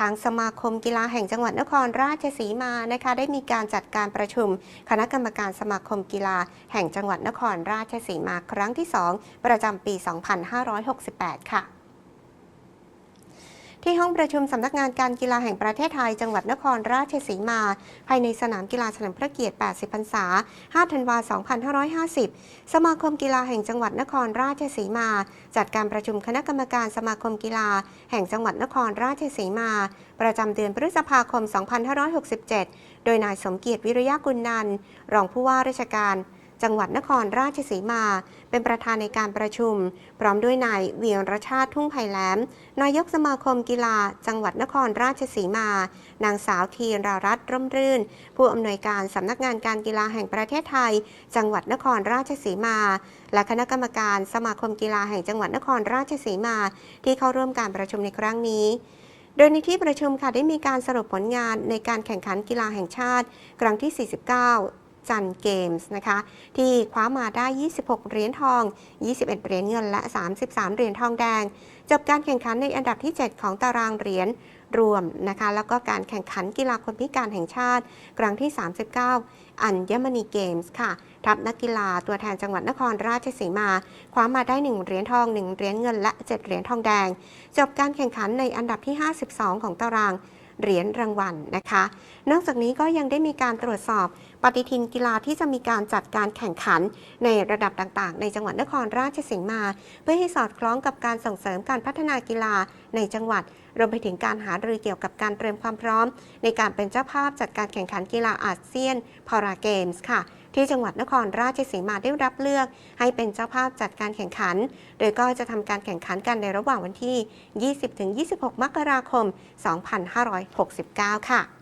ทางสมาคมกีฬาแห่งจังหวัดนครราชสีมานะคะได้มีการจัดการประชุม คณะกรรมการสมาคมกีฬา แห่งจังหวัดนครราชสีมาครั้งที่ 2 ประจำปี 2568 ค่ะ ที่ห้องประชุมสำนักงานการกีฬาแห่งประเทศไทย จังหวัดนครราชสีมา ภายในสนามกีฬาเฉลิมพระเกียรติ 80 พรรษา 5 ธันวาคม2550 สมาคมกีฬาแห่งจังหวัดนครราชสีมา จัดการประชุมคณะกรรมการสมาคมกีฬา แห่งจังหวัดนครราชสีมา ประจำเดือนพฤษภาคม 2567 โดยนายสมเกียรติวิริยะกุลนันรองผู้ว่าราชการ จังหวัดนครราชสีมา เป็นประธานในการประชุม พร้อมด้วยนายเวียรชาติทุ่งไผ่แหลม นายกสมาคมกีฬา จังหวัดนครราชสีมา นางสาวทีรารัตน์ร่มรื่น ผู้อำนวยการสำนักงานการกีฬาแห่งประเทศไทย จังหวัดนครราชสีมา และคณะกรรมการสมาคมกีฬาแห่งจังหวัดนครราชสีมา ที่เข้าร่วมการประชุมในครั้งนี้โดยในที่ประชุมค่ะได้มีการสรุปผลงานในการแข่งขันกีฬาแห่งชาติ ครั้งที่ 49 จันเกมส์นะคะ ที่คว้ามาได้ 26 เหรียญทอง 21 เหรียญเงินและ 33 เหรียญทองแดง จบการแข่งขันในอันดับที่ 7 ของตารางเหรียญรวมนะคะ แล้วก็การแข่งขันกีฬาคนพิการแห่งชาติ ครั้งที่ 39 อัญมณีเกมส์ค่ะทัพนักกีฬาตัวแทนจังหวัดนครราชสีมา คว้ามาได้ 1 เหรียญทอง 1 เหรียญเงินและ 7 เหรียญทองแดง จบการแข่งขันในอันดับที่ 52 ของตาราง เหรียญรางวัลนะคะ นอกจากนี้ก็ยังได้มีการตรวจสอบปฏิทินกีฬาที่จะมีการจัดการแข่งขันในระดับต่างๆ ในจังหวัดนครราชสีมา เพื่อให้สอดคล้องกับการส่งเสริมการพัฒนากีฬาในจังหวัด รวมไปถึงการหารือเกี่ยวกับการเตรียมความพร้อม ในการเป็นเจ้าภาพจัดการแข่งขันกีฬาอาเซียนพาราเกมส์ค่ะ ที่จังหวัดนครราชสีมาได้รับเลือก ให้เป็นเจ้าภาพจัดการแข่งขัน โดยก็จะทำการแข่งขันกันในระหว่างวันที่ 20-26 มกราคม 2569 ค่ะ